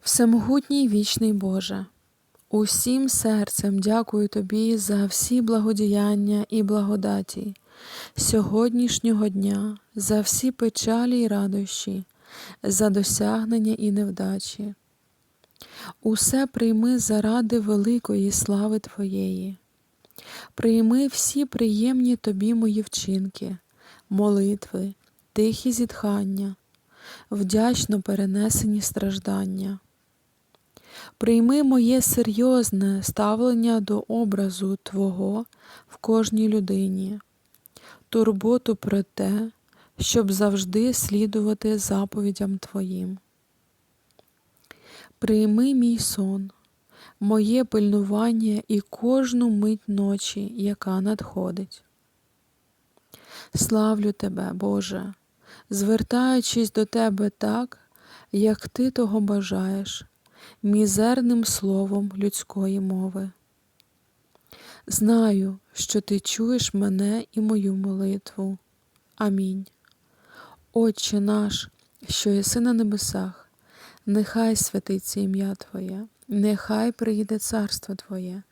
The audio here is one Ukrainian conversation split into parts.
Всемогутній вічний Боже, усім серцем дякую Тобі за всі благодіяння і благодаті сьогоднішнього дня, за всі печалі й радощі, за досягнення і невдачі. Усе прийми заради великої слави Твоєї. Прийми всі приємні Тобі мої вчинки, молитви, тихі зітхання, вдячно перенесені страждання. Прийми моє серйозне ставлення до образу Твого в кожній людині, турботу про те, щоб завжди слідувати заповідям Твоїм. Прийми мій сон, моє пильнування і кожну мить ночі, яка надходить. Славлю Тебе, Боже, звертаючись до Тебе так, як Ти того бажаєш, мізерним словом людської мови. Знаю, що Ти чуєш мене і мою молитву. Амінь. Отче наш, що єси на небесах, нехай святиться ім'я Твоє, нехай прийде царство Твоє,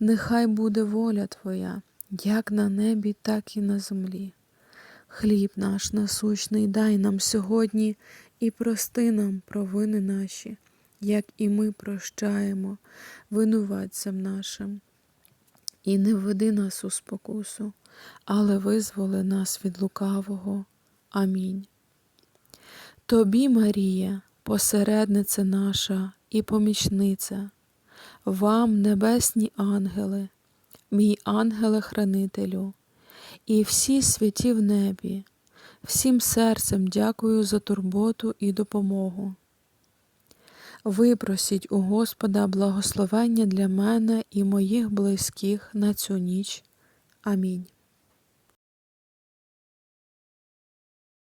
нехай буде воля Твоя, як на небі, так і на землі. Хліб наш насущний дай нам сьогодні і прости нам провини наші, як і ми прощаємо винуватцям нашим. І не введи нас у спокусу, але визволи нас від лукавого. Амінь. Тобі, Марія, посередниця наша і помічниця, вам, небесні ангели, мій ангеле-хранителю, і всі святі в небі, всім серцем дякую за турботу і допомогу. Випросіть у Господа благословення для мене і моїх близьких на цю ніч. Амінь.